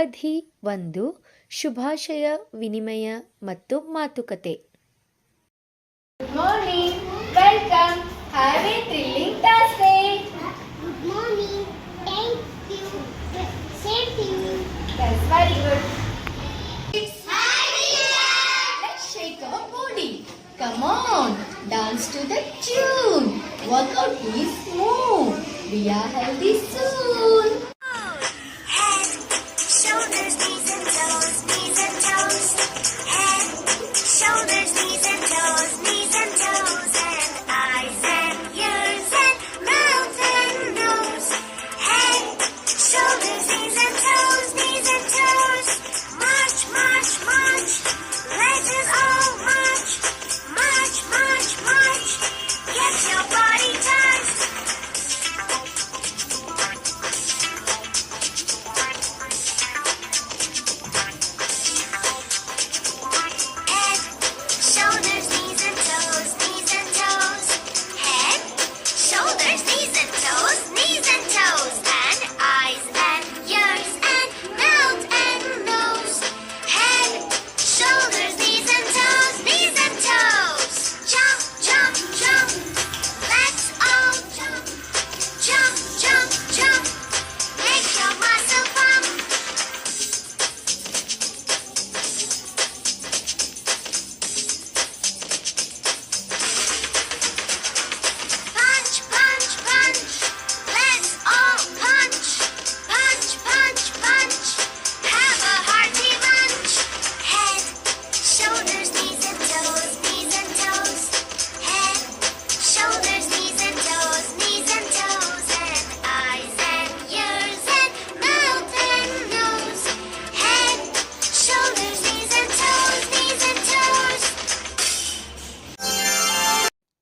ಅವಧಿ ಒಂದು ಶುಭಾಶಯ ವಿನಿಮಯ ಮತ್ತು ಮಾತುಕತೆ Good morning. Welcome. Have a thrilling Thursday. Good morning. Thank you. Same to you. That's very good. Let's shake our body. Come on. Dance to the tune. Work out is move. We are healthy soon. Head,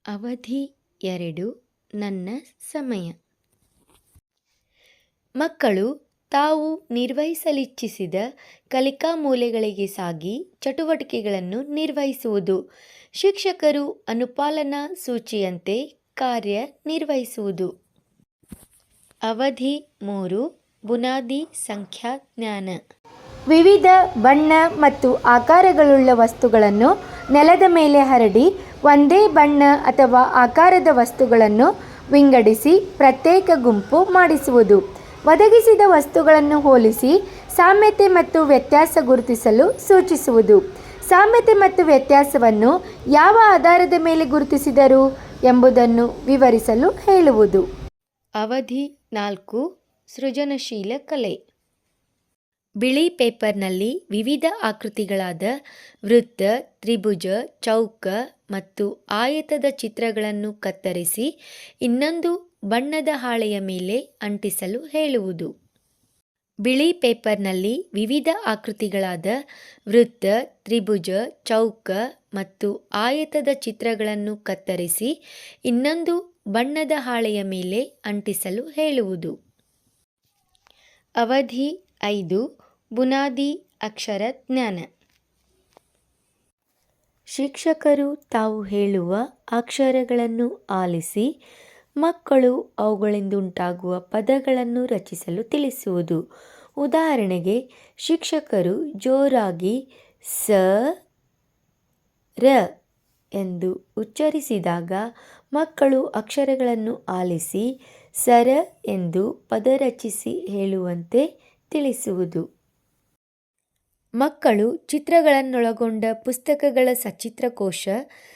ಅವಧಿ ಎರಡು ನನ್ನ ಸಮಯ. ಮಕ್ಕಳು ತಾವು ನಿರ್ವಹಿಸಲಿಚ್ಛಿಸಿದ ಕಲಿಕಾ ಮೂಲೆಗಳಿಗೆ ಸಾಗಿ ಚಟುವಟಿಕೆಗಳನ್ನು ನಿರ್ವಹಿಸುವುದು, ಶಿಕ್ಷಕರು ಅನುಪಾಲನಾ ಸೂಚಿಯಂತೆ ಕಾರ್ಯ ನಿರ್ವಹಿಸುವುದು. ಅವಧಿ ಮೂರು, ಬುನಾದಿ ಸಂಖ್ಯಾಜ್ಞಾನ ವಿವಿಧ ಬಣ್ಣ ಮತ್ತು ಆಕಾರಗಳುಳ್ಳ ವಸ್ತುಗಳನ್ನು ನೆಲದ ಮೇಲೆ ಹರಡಿ ಒಂದೇ ಬಣ್ಣ ಅಥವಾ ಆಕಾರದ ವಸ್ತುಗಳನ್ನು ವಿಂಗಡಿಸಿ ಪ್ರತ್ಯೇಕ ಗುಂಪು ಮಾಡಿಸುವುದು. ಒದಗಿಸಿದ ವಸ್ತುಗಳನ್ನು ಹೋಲಿಸಿ ಸಾಮ್ಯತೆ ಮತ್ತು ವ್ಯತ್ಯಾಸ ಗುರುತಿಸಲು ಸೂಚಿಸುವುದು. ಸಾಮ್ಯತೆ ಮತ್ತು ವ್ಯತ್ಯಾಸವನ್ನು ಯಾವ ಆಧಾರದ ಮೇಲೆ ಗುರುತಿಸಿದರು ಎಂಬುದನ್ನು ವಿವರಿಸಲು ಹೇಳುವುದು. ಅವಧಿ ನಾಲ್ಕು. ಸೃಜನಶೀಲ ಕಲೆ. ಬಿಳಿ ಪೇಪರ್ನಲ್ಲಿ ವಿವಿಧ ಆಕೃತಿಗಳಾದ ವೃತ್ತ, ತ್ರಿಭುಜ, ಚೌಕ ಮತ್ತು ಆಯತದ ಚಿತ್ರಗಳನ್ನು ಕತ್ತರಿಸಿ ಇನ್ನೊಂದು ಬಣ್ಣದ ಹಾಳೆಯ ಮೇಲೆ ಅಂಟಿಸಲು ಹೇಳುವುದು. ಬಿಳಿ ಪೇಪರ್ನಲ್ಲಿ ವಿವಿಧ ಆಕೃತಿಗಳಾದ ವೃತ್ತ, ತ್ರಿಭುಜ, ಚೌಕ ಮತ್ತು ಆಯತದ ಚಿತ್ರಗಳನ್ನು ಕತ್ತರಿಸಿ ಇನ್ನೊಂದು ಬಣ್ಣದ ಹಾಳೆಯ ಮೇಲೆ ಅಂಟಿಸಲು ಹೇಳುವುದು. ಅವಧಿ ಐದು. ಬುನಾದಿ ಅಕ್ಷರ ಜ್ಞಾನ. ಶಿಕ್ಷಕರು ತಾವು ಹೇಳುವ ಅಕ್ಷರಗಳನ್ನು ಆಲಿಸಿ ಮಕ್ಕಳು ಅವುಗಳಿಂದುಂಟಾಗುವ ಪದಗಳನ್ನು ರಚಿಸಲು ತಿಳಿಸುವುದು. ಉದಾಹರಣೆಗೆ, ಶಿಕ್ಷಕರು ಜೋರಾಗಿ ಸ, ರ ಎಂದು ಉಚ್ಚರಿಸಿದಾಗ ಮಕ್ಕಳು ಅಕ್ಷರಗಳನ್ನು ಆಲಿಸಿ ಸರ ಎಂದು ಪದ ರಚಿಸಿ ಹೇಳುವಂತೆ ತಿಳಿಸುವುದು. ಮಕ್ಕಳು ಚಿತ್ರಗಳನ್ನೊಳಗೊಂಡ ಪುಸ್ತಕಗಳ ಸಚಿತ್ರಕೋಶ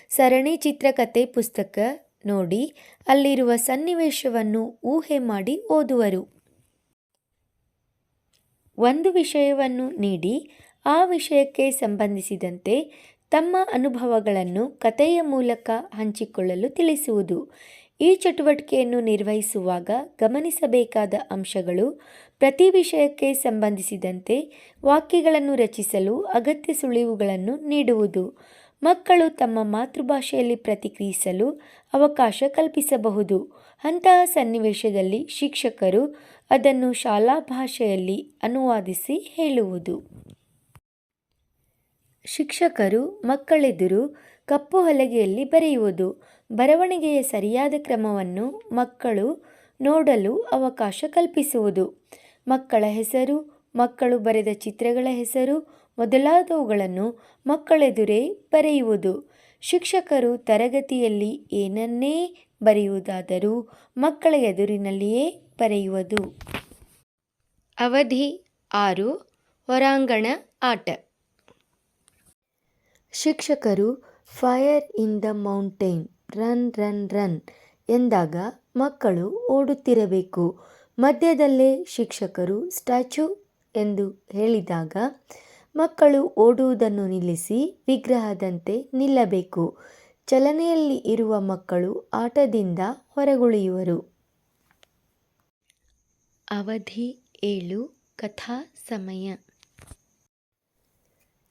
ಸರಣಿ ಚಿತ್ರಕಥೆ ಪುಸ್ತಕ ನೋಡಿ ಅಲ್ಲಿರುವ ಸನ್ನಿವೇಶವನ್ನು ಊಹೆ ಮಾಡಿ ಓದುವರು. ಒಂದು ವಿಷಯವನ್ನು ನೀಡಿ, ಆ ವಿಷಯಕ್ಕೆ ಸಂಬಂಧಿಸಿದಂತೆ ತಮ್ಮ ಅನುಭವಗಳನ್ನು ಕಥೆಯ ಮೂಲಕ ಹಂಚಿಕೊಳ್ಳಲು ತಿಳಿಸುವುದು. ಈ ಚಟುವಟಿಕೆಯನ್ನು ನಿರ್ವಹಿಸುವಾಗ ಗಮನಿಸಬೇಕಾದ ಅಂಶಗಳು ಪ್ರತಿ ವಿಷಯಕ್ಕೆ ಸಂಬಂಧಿಸಿದಂತೆ ವಾಕ್ಯಗಳನ್ನು ರಚಿಸಲು ಅಗತ್ಯ ಸುಳಿವುಗಳನ್ನು ನೀಡುವುದು. ಮಕ್ಕಳು ತಮ್ಮ ಮಾತೃಭಾಷೆಯಲ್ಲಿ ಪ್ರತಿಕ್ರಿಯಿಸಲು ಅವಕಾಶ ಕಲ್ಪಿಸಬಹುದು. ಅಂತಹ ಸನ್ನಿವೇಶದಲ್ಲಿ ಶಿಕ್ಷಕರು ಅದನ್ನು ಶಾಲಾ ಭಾಷೆಯಲ್ಲಿ ಅನುವಾದಿಸಿ ಹೇಳುವುದು. ಶಿಕ್ಷಕರು ಮಕ್ಕಳೆದುರು ಕಪ್ಪು ಹಲಗೆಯಲ್ಲಿ ಬರೆಯುವುದು. ಬರವಣಿಗೆಯ ಸರಿಯಾದ ಕ್ರಮವನ್ನು ಮಕ್ಕಳು ನೋಡಲು ಅವಕಾಶ ಕಲ್ಪಿಸುವುದು. ಮಕ್ಕಳ ಹೆಸರು, ಮಕ್ಕಳು ಬರೆದ ಚಿತ್ರಗಳ ಹೆಸರು ಮೊದಲಾದವುಗಳನ್ನು ಮಕ್ಕಳೆದುರೇ ಬರೆಯುವುದು. ಶಿಕ್ಷಕರು ತರಗತಿಯಲ್ಲಿ ಏನನ್ನೇ ಬರೆಯುವುದಾದರೂ ಮಕ್ಕಳ ಎದುರಿನಲ್ಲಿಯೇ ಬರೆಯುವುದು. ಅವಧಿ ಆರು, ಹೊರಾಂಗಣ ಆಟ. ಶಿಕ್ಷಕರು fire in the mountain run run run ಎಂದಾಗ ಮಕ್ಕಳು ಓಡುತ್ತಿರಬೇಕು. ಮಧ್ಯದಲ್ಲೇ ಶಿಕ್ಷಕರು ಸ್ಟ್ಯಾಚ್ಯೂ ಎಂದು ಹೇಳಿದಾಗ ಮಕ್ಕಳು ಓಡುವುದನ್ನು ನಿಲ್ಲಿಸಿ ವಿಗ್ರಹದಂತೆ ನಿಲ್ಲಬೇಕು. ಚಲನೆಯಲ್ಲಿ ಇರುವ ಮಕ್ಕಳು ಆಟದಿಂದ ಹೊರಗುಳಿಯುವರು. ಅವಧಿ ಏಳು. ಕಥಾ ಸಮಯ.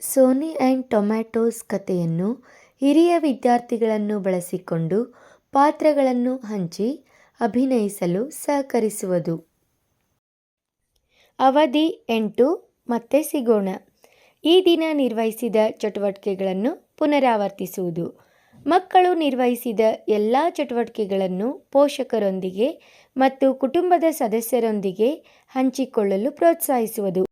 ಸೋನಿ ಆ್ಯಂಡ್ ಟೊಮ್ಯಾಟೋಸ್ ಕಥೆಯನ್ನು ಹಿರಿಯ ವಿದ್ಯಾರ್ಥಿಗಳನ್ನು ಬಳಸಿಕೊಂಡು ಪಾತ್ರಗಳನ್ನು ಹಂಚಿ ಅಭಿನಯಿಸಲು ಸಹಕರಿಸುವುದು. ಅವಧಿ ಎಂಟು, ಮತ್ತೆ ಸಿಗೋಣ. ಈ ದಿನ ನಿರ್ವಹಿಸಿದ ಚಟುವಟಿಕೆಗಳನ್ನು ಪುನರಾವರ್ತಿಸುವುದು. ಮಕ್ಕಳು ನಿರ್ವಹಿಸಿದ ಎಲ್ಲ ಚಟುವಟಿಕೆಗಳನ್ನು ಪೋಷಕರೊಂದಿಗೆ ಮತ್ತು ಕುಟುಂಬದ ಸದಸ್ಯರೊಂದಿಗೆ ಹಂಚಿಕೊಳ್ಳಲು ಪ್ರೋತ್ಸಾಹಿಸುವುದು.